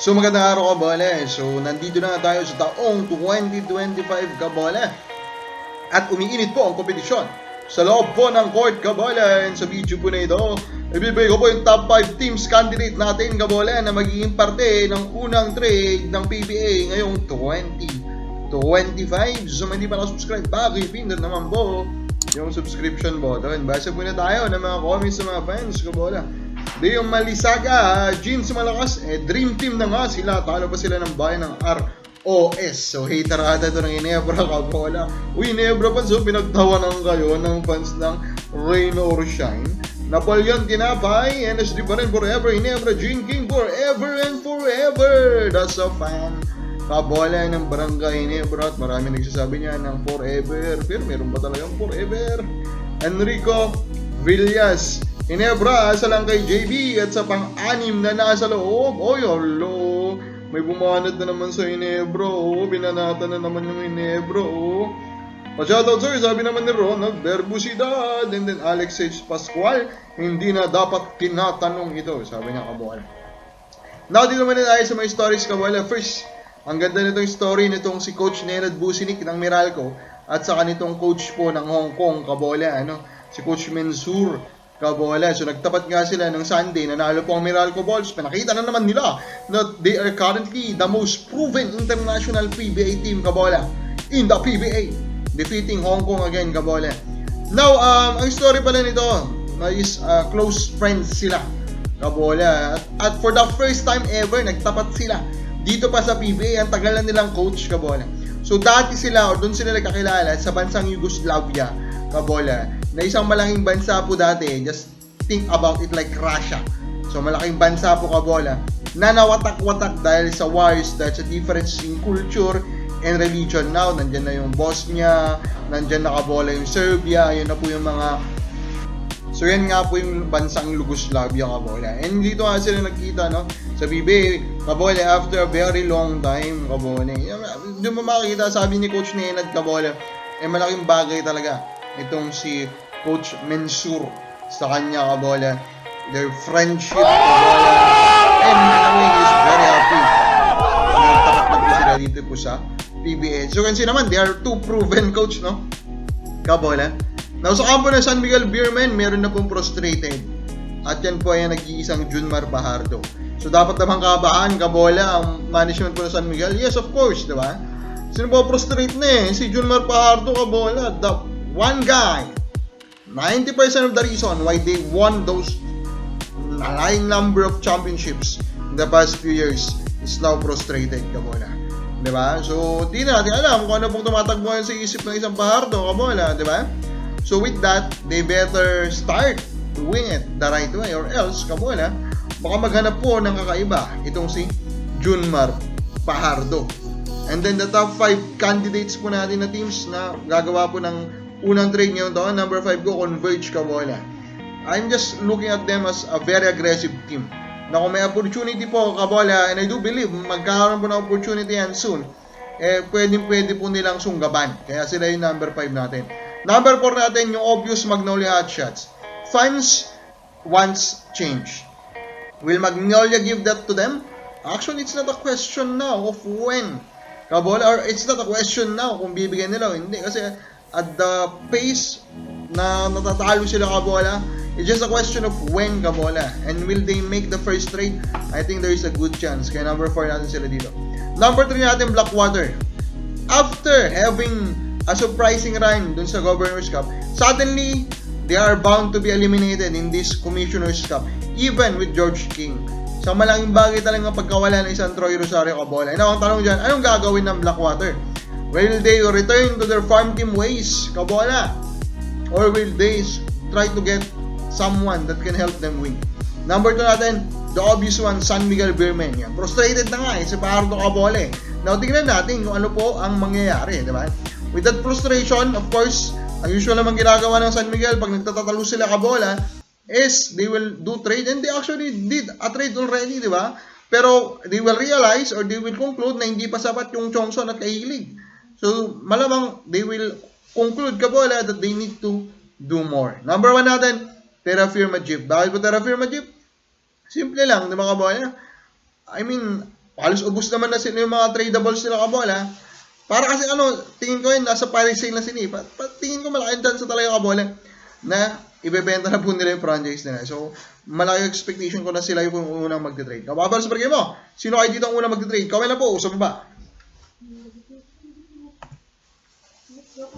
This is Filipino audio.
So magandang araw kabole. So nandito na tayo sa taong 2025 kabole. At umiinit po ang kompetisyon sa loob po ng court kabole. And sa video po na ito, ibibigay ko po yung top 5 teams candidate natin kabole na magiging parte ng unang trade ng PBA ngayong 2025. So hindi pa nakasubscribe, pakipindot naman po yung subscription button. Basa po na tayo ng mga comments ng mga fans kabole. Yung Malisaga, Jeans Malakas, eh, dream team na nga sila. Talo pa sila ng bayan ng ROS. So, hater ata ito ng Inebra, kabola. Uy, Inebra pa, so pinagtawanan kayo ng fans ng Rain or Shine. Napoleon Tinapay, NSD pa rin forever, Inebra, Gene King forever and forever. That's a fan. Kabola ng Barangay Inebra at marami nagsasabi niya ng forever. Pero meron ba talagang forever? Enrico Villas, Inebra, asa lang kay JB at sa pang-anim na nasa loob. Oy, hello. May bumanat na naman sa Inebro. Oh. Binanata na naman yung Inebro. Oh. Pa-shoutout sir, sabi naman ni Ronald Berbusidad and then Alex H. Pascual, hindi na dapat tinatanong ito, sabi niya kabuhal. Now, dito naman tayo sa mga stories kabuhal. First, ang ganda nitong story nitong si Coach Nenad Businik ng Meralco at saka nitong coach po ng Hong Kong, Kabola, ano, si Coach Mensur Kabola. So nagtapat nga sila ng Sunday, nanalo po ang Meralco Balls. Pinakita na naman nila na they are currently the most proven international PBA team, Kabola, in the PBA. Defeating Hong Kong again, Kabola. Now, um, ang story pala nito is uh, close friends sila, Kabola. At, at for the first time ever, nagtapat sila dito pa sa PBA. Ang tagal na nilang coach, Kabola. So dati sila, o doon sila nagkakilala sa bansang Yugoslavia, Kabola, na isang malaking bansa po dati, just think about it like Russia. So malaking bansa po Kabola, na nawatak-watak dahil sa wars, dahil sa difference in culture and religion. Now, nandyan na yung Bosnia, nandyan na Kabola yung Serbia, yun na po yung mga So yan nga po yung bansang Yugoslavia Kabola. And dito nga sila nagkita no sa BBA Kabola after a very long time Kabola. Hindi mo makikita sabi ni Coach Nenad Kabola eh malaking bagay talaga itong si Coach Mensur sa kanya Kabola. Their friendship Kabola. And anyway, is very happy. Nagtapat na po sila dito po sa PBA. So kasi naman, they are two proven coach, no? Kabola. Now, sa kampo ng San Miguel Beermen, meron na pong frustrated. At yan po ay ang nag-iisang Junmar Bahardo. So, dapat naman kabahan, kabola, ang management po ng San Miguel? Yes, of course, di ba? Sino po frustrate na eh? Si Junmar Bahardo, kabola. The one guy, 90% of the reason why they won those lying number of championships in the past few years is now frustrated, kabola. Di ba? So, di na natin alam kung ano pong tumatagbo sa isip ng isang Bahardo, kabola, di ba? So with that, they better start doing it the right way or else, kabola, baka maghanap po ng kakaiba itong si Junmar Pahardo. And then the top 5 candidates po natin na teams na gagawa po ng unang trade ngayong taon, number 5 ko, Converge Kabola. I'm just looking at them as a very aggressive team. Na kung may opportunity po, Kabola, and I do believe magkakaroon po ng opportunity yan soon, eh pwedeng pwede po nilang sunggaban. Kaya sila yung number 5 natin. Number 4 natin, yung obvious Magnolia Hotshots. Fans wants change. Will Magnolia give that to them? Actually, it's not a question now of when. Kabola, or it's not a question now kung bibigyan nila o hindi. Kasi at the pace na natatalo sila Kabola, it's just a question of when Kabola. And will they make the first trade? I think there is a good chance. Kaya number 4 natin sila dito. Number 3 natin, Blackwater. After having a surprising run dun sa Governor's Cup, suddenly, they are bound to be eliminated in this Commissioner's Cup, even with George King. Sa malaking bagay talaga pagkawala ng isang Troy Rosario Kabola. Now, ang tanong dyan, anong gagawin ng Blackwater? Will they return to their farm team ways, Kabola? Or will they try to get someone that can help them win? Number 2 natin, the obvious one, San Miguel Beermen. Yan. Frustrated na nga eh, si Pardo Kabola eh. Now, tingnan natin kung ano po ang mangyayari, di ba? With that frustration, of course, ang usual naman ginagawa ng San Miguel pag nagtatatalo sila kabola is they will do trade and they actually did a trade already, di ba? Pero they will realize or they will conclude na hindi pa sapat yung Chongson at Kahilig. So, malamang they will conclude kabola that they need to do more. Number one natin, Terra Firma Jeep. Bakit po Terra Firma Jeep? Simple lang, di ba kabola? I mean, halos ubus naman na sila yung mga tradables nila kabola. Para kasi ano, tingin ko yun, nasa Paris sale na sila eh. Tingin ko malaking chance talaga kabola na ibebenta na po nila yung franchise nila. So, malaki expectation ko na sila yung unang magte-trade. Kababal sa game mo, sino kayo dito ang unang magte-trade? Comment na po, sa baba. Yo,